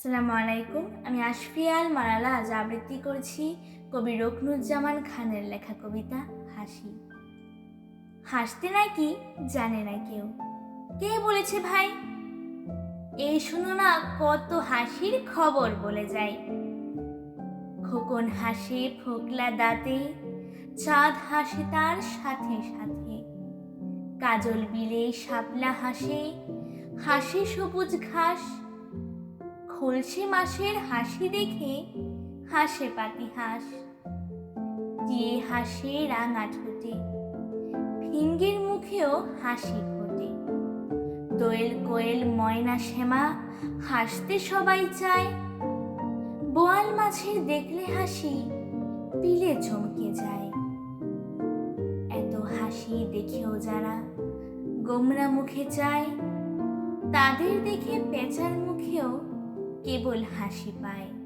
আসসালামু আলাইকুম। আমি আশফিয়াল মারালা আজ আবৃত্তি করছি কবি রকনুজ্জামান খানের লেখা কবিতা হাসি। হাসতে নাকি, জানে না কেউ। কে বলেছে ভাই? এই শুনো না, কত হাসির খবর বলে যাই। খোকন হাসে ফোকলা দাঁতে, চাঁদ হাসে তার সাথে সাথে। কাজল বিলে শাপলা হাসে হাসে সবুজ ঘাস। খলসে মাসের হাসি দেখে হাসে পাতি হাঁস। দিয়ে হাসে রাঙা ঠোঁটে, ফিঙ্গের মুখেও হাসি ফোটে। দোয়েল কোয়েল ময়না শ্যামা হাসতে সবাই চায়। বোয়াল মাছের দেখলে হাসি পিলে চমকে যায়। এত হাসি দেখেও যারা গোমরা মুখে চায়, তাদের দেখে পেঁচার মুখেও কেবল হাসি পায়।